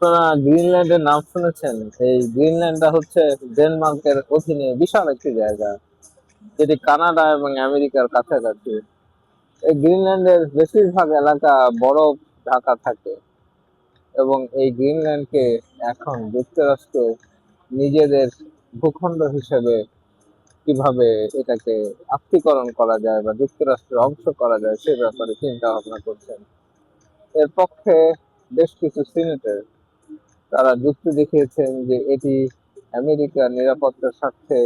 আপনারা গ্রিনল্যান্ডের নাম শুনেছেন? এই গ্রিনল্যান্ডটা হচ্ছে ডেনমার্কের অধীনে বিশাল একটি জায়গা, যেটি কানাডা এবং আমেরিকার কাছাকাছি। এই গ্রিনল্যান্ডের বেশিরভাগ এলাকা বরফ ঢাকা থাকে এবং এই গ্রিনল্যান্ডকে এখন যুক্তরাষ্ট্র নিজেদের ভূখণ্ড হিসেবে কীভাবে এটাকে আত্মীকরণ করা যায় বা যুক্তরাষ্ট্রের অংশ করা যায়, সে ব্যাপারে চিন্তা ভাবনা করছেন। এর পক্ষে বেশ কিছু সিনেটর তারা যুক্তি দেখিয়েছেন যে এটি আমেরিকার নিরাপত্তার স্বার্থে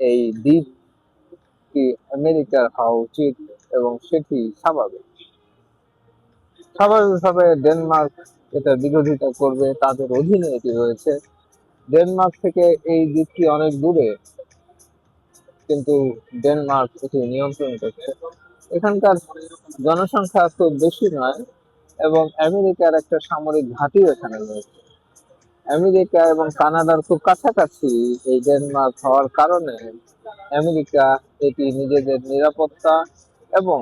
এই দ্বীপ কি আমেরিকার হওয়া উচিত এবং সেটি স্বাভাবিক। স্বাভাবিকভাবে ডেনমার্ক এটা বিরোধিতা করবে, তাদের অধীনে এটি রয়েছে। ডেনমার্ক থেকে এই দ্বীপটি অনেক দূরে, কিন্তু ডেনমার্ক এটি নিয়ন্ত্রণ করছে। এখানকার জনসংখ্যা খুব বেশি নয় এবং আমেরিকার একটা সামরিক ঘাঁটিও এখানে রয়েছে। আমেরিকা এবং কানাডার খুব কাছাকাছি এই ডেনমার্ক হওয়ার কারণে আমেরিকা এটি নিজেদের নিরাপত্তা এবং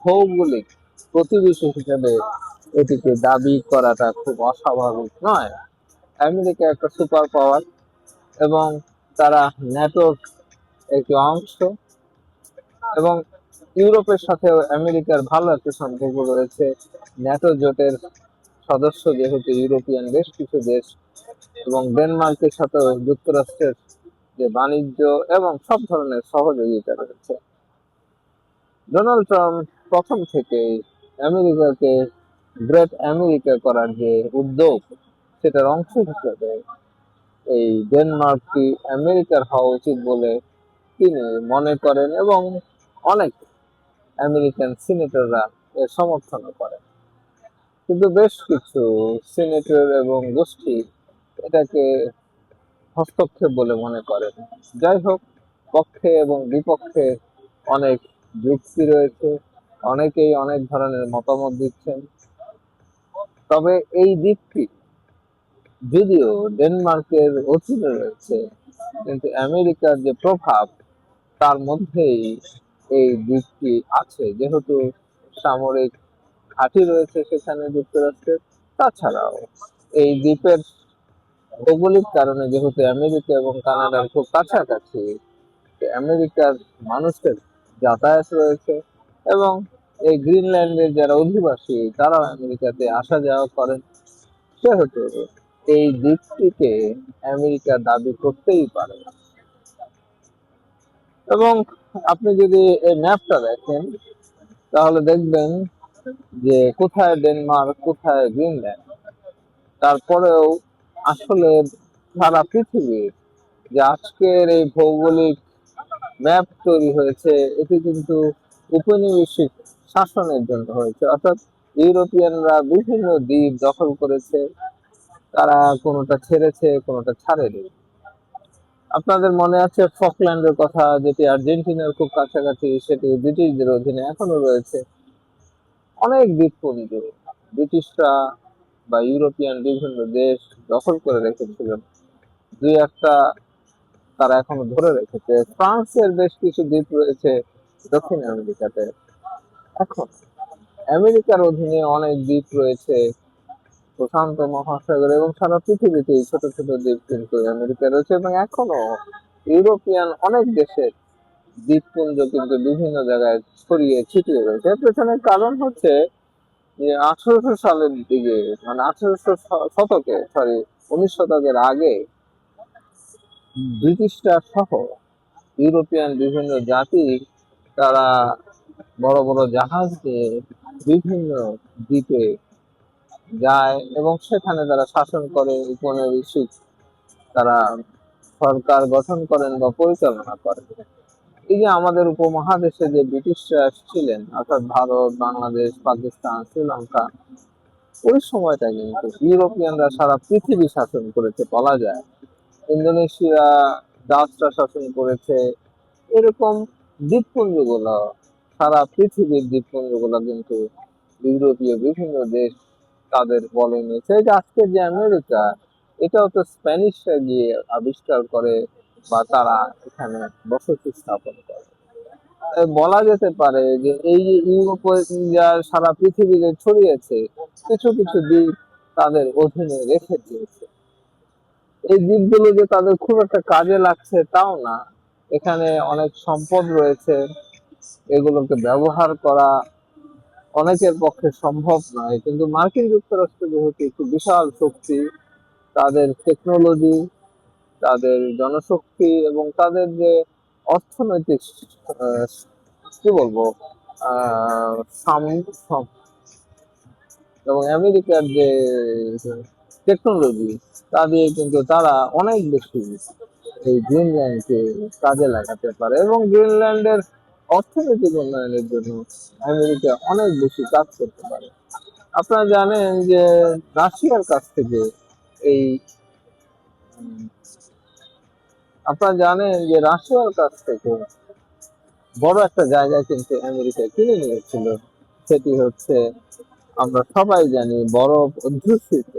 ভৌগোলিক প্রতিবেশী হিসেবে এটিকে দাবি করাটা খুব অস্বাভাবিক নয়। আমেরিকা একটা সুপার পাওয়ার এবং তারা ন্যাটোর একটি অংশ এবং ইউরোপের সাথেও আমেরিকার ভালো একটা সম্পর্ক রয়েছে। ন্যাটো জোটের সদস্য যেহেতু ইউরোপিয়ান বেশ কিছু দেশ এবং ডেনমার্কের সাথে যুক্তরাষ্ট্রের যে বাণিজ্য এবং সব ধরনের সহযোগিতা রয়েছে। ডোনাল্ড ট্রাম্প প্রথম থেকেই আমেরিকাকে গ্রেট আমেরিকা করার যে উদ্যোগ, সেটার অংশ হিসেবে এই ডেনমার্কটি আমেরিকার হওয়া উচিত বলে তিনি মনে করেন এবং অনেক আমেরিকান সিনেটররা এর সমর্থন করেন। কিন্তু বেশ কিছু সিনেটর এবং গোষ্ঠী এটাকে হস্তক্ষেপ বলে মনে করেন। যাই হোক, পক্ষে এবং বিপক্ষে অনেক যুক্তি রয়েছে। অনেকেই অনেক ধরনের মতামত দিচ্ছেন। তবে এই দিকটি যদিও ডেনমার্কের অধীনে রয়েছে, কিন্তু আমেরিকার যে প্রভাব, তার মধ্যেই এই দিকটি আছে। যেহেতু সামরিক ঘাঁটি রয়েছে সেখানে যুক্তরাষ্ট্রের, তাছাড়াও এই দ্বীপের ভৌগোলিক কারণে যেহেতু আমেরিকা এবং কানাডার খুব কাছাকাছি আমেরিকার মানুষের যাতায়াত রয়েছে এবং এই গ্রিনল্যান্ডের যারা অধিবাসী তারা আমেরিকাতে আসা যাওয়া করেন। সেহেতু এই দ্বীপটিকে আমেরিকা দাবি করতেই পারে। না এবং আপনি যদি এই ম্যাপটা দেখেন, তাহলে দেখবেন যে কোথায় ডেনমার্ক, কোথায় গ্রিনল্যান্ড। তারপরেও আসলে সারা পৃথিবীর যে আজকের এই ভৌগোলিক ম্যাপ তৈরি হয়েছে, এটি কিন্তু উপনিবেশিক শাসনের জন্য হয়েছে। অর্থাৎ ইউরোপিয়ানরা বিভিন্ন দ্বীপ দখল করেছে, তারা কোনোটা ছেড়েছে, কোনোটা ছাড়েনি। আপনাদের মনে আছে ফকল্যান্ডের কথা, যেটি আর্জেন্টিনার খুব কাছাকাছি, সেটি ব্রিটিশদের অধীনে এখনও রয়েছে। অনেক দ্বীপপুঞ্জ, ব্রিটিশরা বা ইউরোপিয়ান বিভিন্ন দেশ দখল করে রেখেছিলেন দুই একটা তারা এখনও ধরে রেখেছে। ফ্রান্সের বেশ কিছু দ্বীপ রয়েছে দক্ষিণ আমেরিকাতে। এখন আমেরিকার অধীনে অনেক দ্বীপ রয়েছে প্রশান্ত মহাসাগর এবং সারা পৃথিবীতে ছোট ছোট দ্বীপ কিন্তু আমেরিকা রয়েছে এবং এখনও ইউরোপিয়ান অনেক দেশের দ্বীপপুঞ্জ কিন্তু বিভিন্ন জায়গায় ছড়িয়ে ছিটিয়ে রয়েছে। পেছনের কারণ হচ্ছে আঠারোশো সালের দিকে মানে আঠারোশো শতকে সরি উনিশ শতকের আগে ব্রিটিশরা সহ ইউরোপিয়ান বিভিন্ন জাতি তারা বড় বড় জাহাজ দিয়ে বিভিন্ন দ্বীপে যায় এবং সেখানে তারা শাসন করে, উপনিবেশিক তারা সরকার গঠন করেন বা পরিচালনা করেন। এই যে আমাদের উপমহাদেশে যে ব্রিটিশরা ছিলেন অর্থাৎ ভারত, বাংলাদেশ, পাকিস্তান, শ্রীলঙ্কা, ওই সময়টা কিন্তু ইউরোপিয়ানরা সারা পৃথিবী শাসন করেছে বলা যায়। ইন্দোনেশিয়া, ডাচরা শাসন করেছে। এরকম দ্বীপপুঞ্জগুলো, সারা পৃথিবীর দ্বীপপুঞ্জগুলো কিন্তু ইউরোপীয় বিভিন্ন দেশ তাদের বলে নিয়েছে আজকের যে আমেরিকা, এটাও তো স্প্যানিশরা গিয়ে আবিষ্কার করে বা তারা এখানে বসতি স্থাপন করে। বলা যেতে পারে যে এই যে ইউরোপ যা সারা পৃথিবীতে ছড়িয়েছে, কিছু কিছু দ্বীপ তাদের অধীনে রেখে দিয়েছে। এই দ্বীপগুলো যে তাদের খুব একটা কাজে লাগছে তাও না। এখানে অনেক সম্পদ রয়েছে, এগুলোকে ব্যবহার করা অনেকের পক্ষে সম্ভব নয়। কিন্তু মার্কিন যুক্তরাষ্ট্র যেহেতু একটি বিশাল শক্তি, তাদের টেকনোলজি তাদের জনশক্তি এবং তাদের যে অর্থনৈতিক কি বলব এবং আমেরিকার যে টেকনোলজি, তা দিয়ে কিন্তু তারা অনেক বেশি এই গ্রিনল্যান্ডকে কাজে লাগাতে পারে এবং গ্রিনল্যান্ডের অর্থনৈতিক উন্নয়নের জন্য আমেরিকা অনেক বেশি কাজ করতে পারে। আপনারা জানেন যে রাশিয়ার কাছ থেকে এই আপনারা জানেন যে রাশিয়ার কাছ থেকে বড় একটা জায়গা কিন্তু আমেরিকা কিনে নিয়েছিল। সেটি হচ্ছে আমরা সবাই জানি বরফ অধ্যুষিত।